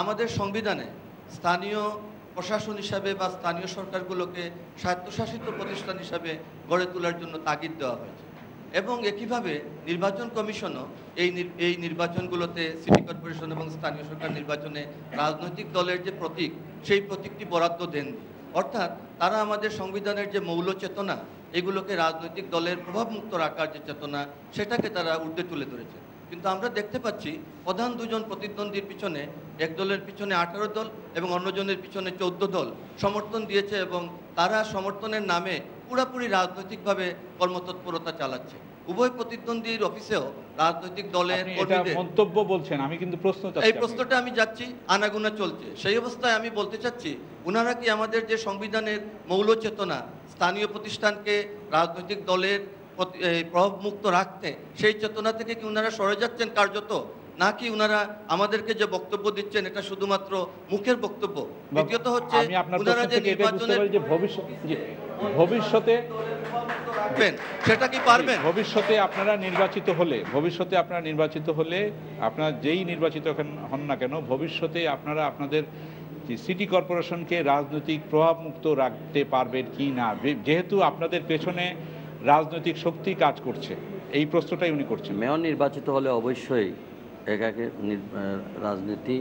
আমাদের সংবিধানে স্থানীয় প্রশাসন হিসাবে বা স্থানীয় সরকারগুলোকে স্বায়ত্তশাসিত প্রতিষ্ঠান হিসাবে গড়ে তোলার জন্য তাগিদ দেওয়া হয়েছে। এবং একইভাবে নির্বাচন কমিশনও এই এই নির্বাচনগুলোতে সিটি কর্পোরেশন এবং স্থানীয় সরকার নির্বাচনে রাজনৈতিক দলের যে প্রতীক, সেই প্রতীকটি বরাদ্দ দেন অর্থাৎ তারা আমাদের সংবিধানের যে মৌল চেতনা, এগুলোকে রাজনৈতিক দলের প্রভাবমুক্ত রাখার যে চেতনা, সেটাকে তারা ঊর্ধ্বে তুলে ধরেছে। কিন্তু আমরা দেখতে পাচ্ছি প্রধান দুজন প্রতিদ্বন্দ্বীর পিছনে এক দলের পিছনে আঠারো দল এবং অন্যজনের পিছনে চৌদ্দ দল সমর্থন দিয়েছে এবং তারা সমর্থনের নামে পুরাপুরি রাজনৈতিকভাবে কর্মতৎপরতা চালাচ্ছে। উভয় প্রতিদ্বন্দ্বীর অফিসেও রাজনৈতিক দলের মন্তব্য বলছেন আমি কিন্তু প্রশ্ন এই প্রশ্নটা আমি যাচ্ছি আনাগুনা চলছে। সেই অবস্থায় আমি বলতে চাচ্ছি ওনারা কি আমাদের যে সংবিধানের মৌল চেতনা স্থানীয় প্রতিষ্ঠানকে রাজনৈতিক দলের প্রভাবমুক্ত রাখতে সেই চেতনা থেকে কি ওনারা সরে যাচ্ছেন কার্যত? নাকি ওনারা আমাদেরকে যে বক্তব্য দিচ্ছেন এটা শুধুমাত্র মুখের বক্তব্য? দ্বিতীয়ত হচ্ছে ওনারা যে নির্বাচনের ভবিষ্যতে সেটা কি পারবেন? ভবিষ্যতে আপনারা নির্বাচিত হলে ভবিষ্যতে আপনারা নির্বাচিত হলে আপনারা যেই নির্বাচিত হন- হন না কেন ভবিষ্যতে আপনারা আপনাদের সিটি কর্পোরেশনকে রাজনৈতিক প্রভাবমুক্ত রাখতে পারবেন কি না? যেহেতু আপনাদের পেছনে রাজনৈতিক শক্তি কাজ করছে। এই প্রশ্নটাই উনি করছেন। মেয়র নির্বাচিত হলে অবশ্যই আহ, রাজনীতি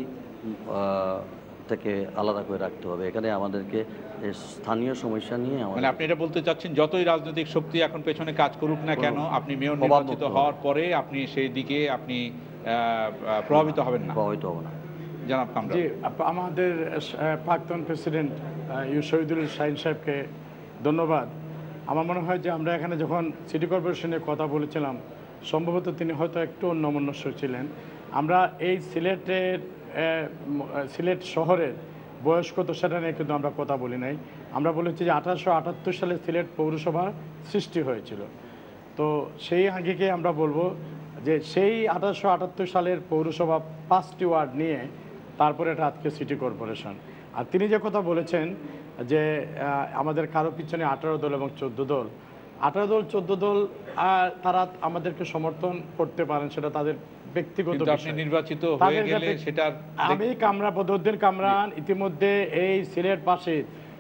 থেকে আলাদা করে রাখতে হবে। এখানে আমাদেরকে স্থানীয় সমস্যা নিয়ে মানে আপনি এটা বলতে চাচ্ছেন যতই রাজনৈতিক শক্তি এখন পেছনে কাজ করুক না কেন আপনি মেয়র নির্বাচিত হওয়ার পরে আপনি সেই দিকে আপনি প্রভাবিত হবেন না। প্রভাবিত হবে না। জানাব কামরা জি আমাদের প্রাক্তন প্রেসিডেন্ট ইউ শহীদুল শাহিন সাহেবকে ধন্যবাদ। আমার মনে হয় যে আমরা এখানে যখন সিটি কর্পোরেশনে কথা বলেছিলাম, সম্ভবত তিনি হয়তো একটু অন্যমনস্ক ছিলেন। আমরা এই সিলেটের সিলেট শহরের বয়স কত সেটা নিয়ে কিন্তু আমরা কথা বলি নাই। আমরা বলেছি যে আঠারোশো আটাত্তর সালে সিলেট পৌরসভা সৃষ্টি হয়েছিল। তো সেই আঙ্গিকে আমরা বলব যে সেই আঠারোশো আটাত্তর সালের পৌরসভা পাঁচটি ওয়ার্ড নিয়ে তারপরে এটা আজকে সিটি কর্পোরেশন। আর তিনি যে কথা বলেছেন যে আমাদের কারও পিছনে আঠারো দল এবং চোদ্দ দল আঠারো দল চোদ্দ দল আহ, তারা আমাদেরকে সমর্থন করতে পারেন সেটা তাদের ব্যক্তিগত নির্বাচিত হয়ে গেলে সেটা আমি কামরা বদরুদ্দিন কামরান ইতিমধ্যে এই সিলেট পাশে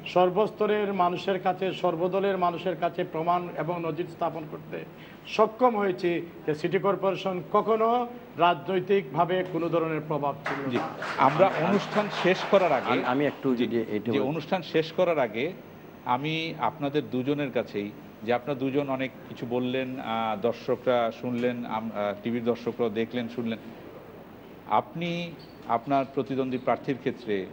সর্বস্তরের মানুষের কাছে সর্বদলের মানুষের কাছে প্রমাণ এবং নজির স্থাপন করতে সক্ষম হয়েছে যে সিটি কর্পোরেশন কখনো রাজনৈতিকভাবে কোনো ধরনের প্রভাব ছিল আমরা অনুষ্ঠান শেষ করার আগে আমি- একটু যদি যে অনুষ্ঠান শেষ করার আগে আমি আপনাদের দুজনের কাছেই যে আপনার দুজন অনেক কিছু বললেন দর্শকরা শুনলেন টিভির দর্শকরা দেখলেন শুনলেন। আপনি আপনার প্রতিদ্বন্দ্বী প্রার্থীর ক্ষেত্রে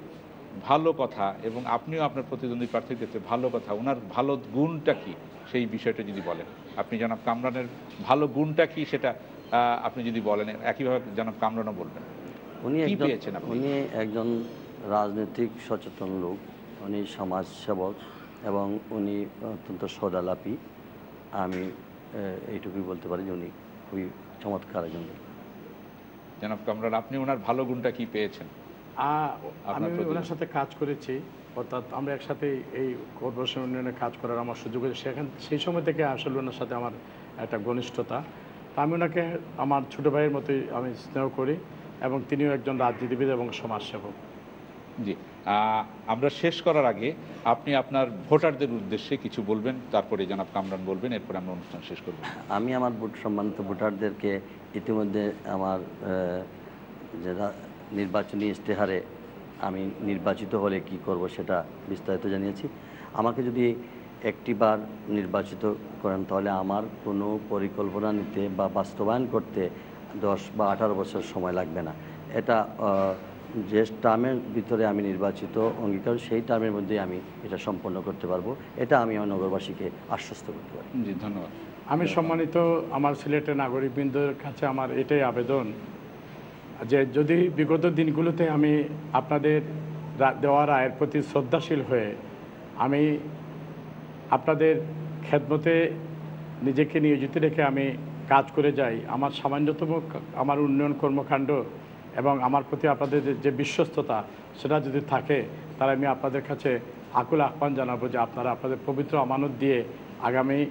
ভালো কথা এবং আপনিও আপনার প্রতিদ্বন্দ্বী প্রার্থীর ক্ষেত্রে ভালো কথা ওনার ভালো গুণটা কি? সেই বিষয়টা যদি বলেন। আপনি জনাব কামরানের ভালো গুণটা কি সেটা আপনি যদি বলেন একইভাবে জনাব কামরানও বলবেন। উনি পেয়েছেন? উনি একজন রাজনৈতিক সচেতন লোক উনি সমাজ সেবক এবং উনি অত্যন্ত সদালাপি। আমি এইটুকুই বলতে পারি যে উনি খুবই চমৎকার একজন লোক। জনাব কামরান আপনি ওনার ভালো গুণটা কি পেয়েছেন? আমি ওনার সাথে কাজ করেছি অর্থাৎ আমরা একসাথে এই কর্পোরেশন উন্নয়নে কাজ করার আমার সুযোগ হয়েছে। সেখান সেই সময় থেকে আসলে ওনার সাথে আমার একটা ঘনিষ্ঠতা। তা আমি ওনাকে আমার ছোটো ভাইয়ের মতোই আমি স্নেহ করি এবং তিনিও একজন রাজনীতিবিদ এবং সমাজসেবক। জি। আমরা শেষ করার আগে আপনি আপনার ভোটারদের উদ্দেশ্যে কিছু বলবেন তারপরে জনাব কামরান বলবেন এরপরে আমরা অনুষ্ঠান শেষ করব। আমি আমার ভোট সম্মানিত ভোটারদেরকে ইতিমধ্যে আমার যে নির্বাচনী ইশতেহারে আমি নির্বাচিত হলে কি করব সেটা বিস্তারিত জানিয়েছি। আমাকে যদি একটিবার নির্বাচিত করেন, তাহলে আমার কোনো পরিকল্পনা নিতে বা বাস্তবায়ন করতে দশ বা আঠারো বছর সময় লাগবে না। এটা যে টার্মের ভিতরে আমি নির্বাচিত অঙ্গীকার, সেই টার্মের মধ্যেই আমি এটা সম্পন্ন করতে পারব। এটা আমি আমার নগরবাসীকে আশ্বস্ত করতে পারি। জি, ধন্যবাদ। আমি সম্মানিত আমার সিলেটের নাগরিকবৃন্দের কাছে আমার এটাই আবেদন যে যদি বিগত দিনগুলোতে আমি আপনাদের দেওয়া রায়ের প্রতি শ্রদ্ধাশীল হয়ে আমি আপনাদের খেদমতে নিজেকে নিয়োজিত রেখে আমি কাজ করে যাই, আমার সামান্যতম আমার উন্নয়ন কর্মকাণ্ড এবং আমার প্রতি আপনাদের যে- বিশ্বস্ততা সেটা যদি থাকে, তাহলে আমি আপনাদের কাছে আকুল আহ্বান জানাব যে আপনারা আপনাদের পবিত্র আমানত দিয়ে আগামী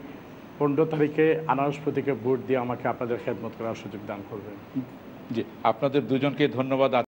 পনেরো তারিখে আনারস প্রতীকে ভোট দিয়ে আমাকে আপনাদের খেদমত করার সুযোগ দান করবেন। জি আপনাদের দুজনকে ধন্যবাদ